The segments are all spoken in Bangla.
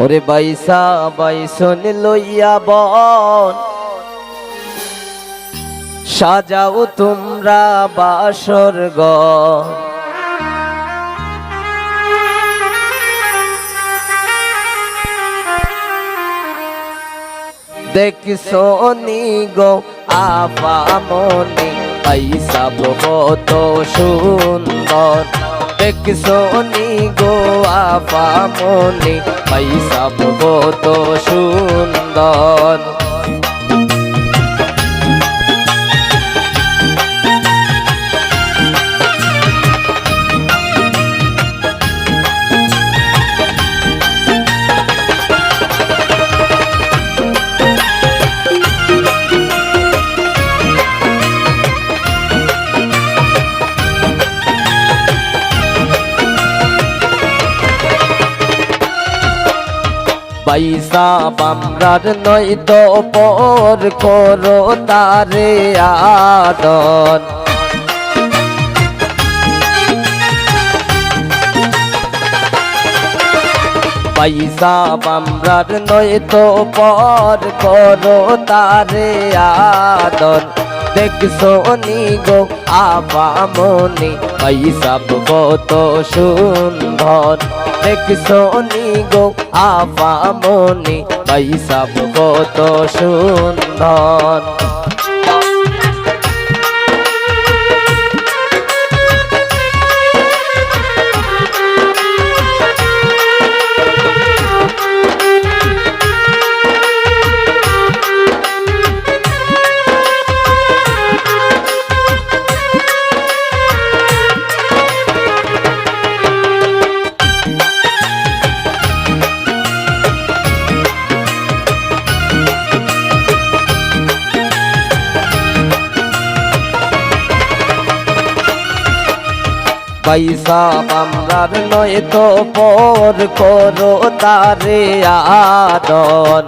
ওরে বাইসা বাইসন লইয়া বন। সাজাও তোমরা বাসর গন। দেখছ নি গো আপামনি পয়সা বহুত সুন্দর। দেখছ নি গো আপামনি পয়সা বহুত সুন্দর। পয়সা বামরার নয় তো পর করো তারে আদন। পয়সা বামরার নয় তো পর করো তারে আদন। দেখছ নি গো আবামনি পয়সা কত সুন্দর। দেখছ নি গো আবামনি পয়সা কত সুন্দর পয়সা আমরার নয় তো পর করো তারে আদন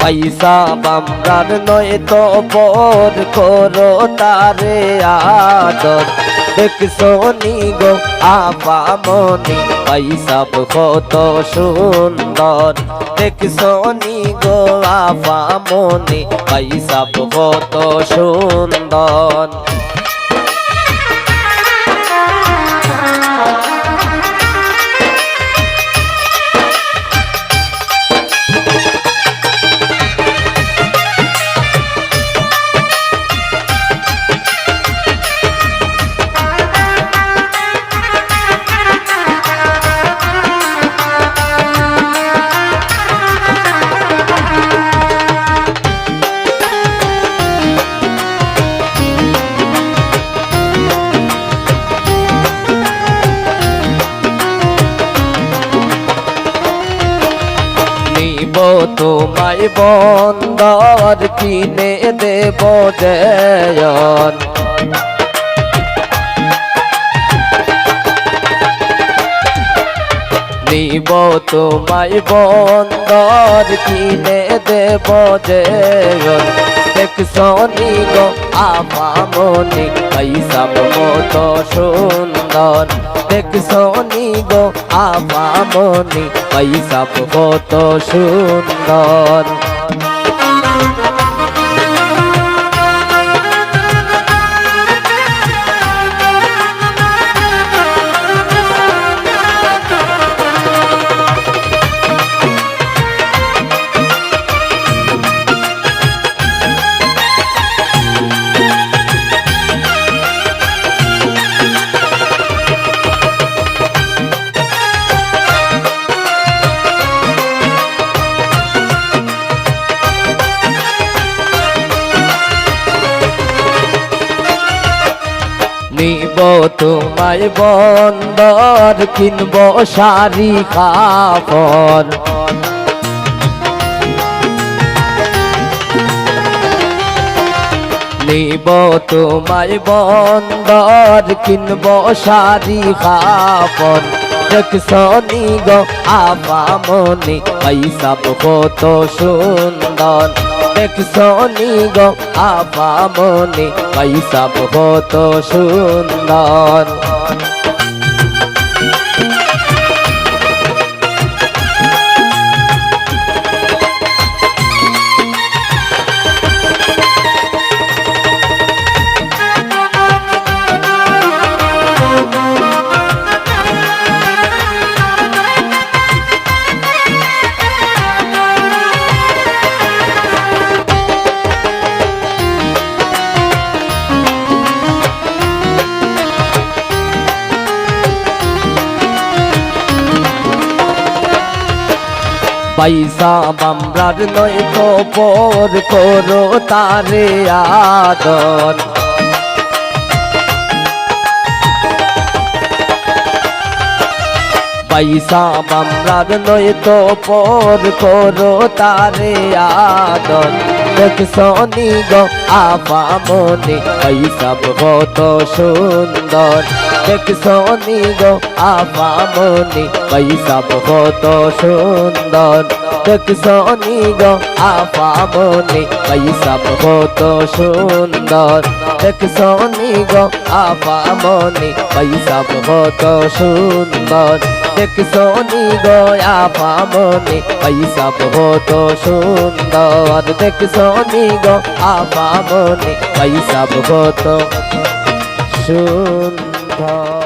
পয়সা আমরার নয় তো পর করো তারে আদন দেখছ নি গো আপা মনি পয়সা কত সুন্দর দেখছ নি গো আপা মনি পয়সা কত সুন্দর তোমায় বন্দর কিনে দেব জয়ন। নিব তোমায় বন্দর কিনে দেব জয়ন। দেখছ গো আপামনি পয়সা মতো সুন্দর। দেখছ নি গো আপামনি পয়সা কত সুন্দর তোমায় বন্দর কিনব শাড়ি, কাপড়। নিব তোমায় বন্দর কিনব শাড়ি, কাপড়। দেখছ নি গো আবামনি পয়সা কত সুন্দর। দেখছনি গো আপামনি পয়সা কত সুন্দর। পয়সা বামরার নয় তো পর করো তারে আদর। পয়সা বামরার নয় তো পর করো তারে আদর। দেখ সনি গো আপা মনে পয়সা কত সুন্দর। দেখ সনি গো আপা মনে পয়সা কত সুন্দর। দেখ সনি গো আপা মনে পয়সা কত সুন্দর। দেখ সনি গো আপা মনে পয়সা কত সুন্দর। দেখ সনি গয়া আপা মনে পয়সা কত সুন্দর। দেখ সনি গো আপা মনে পয়সা কত সুন্দর।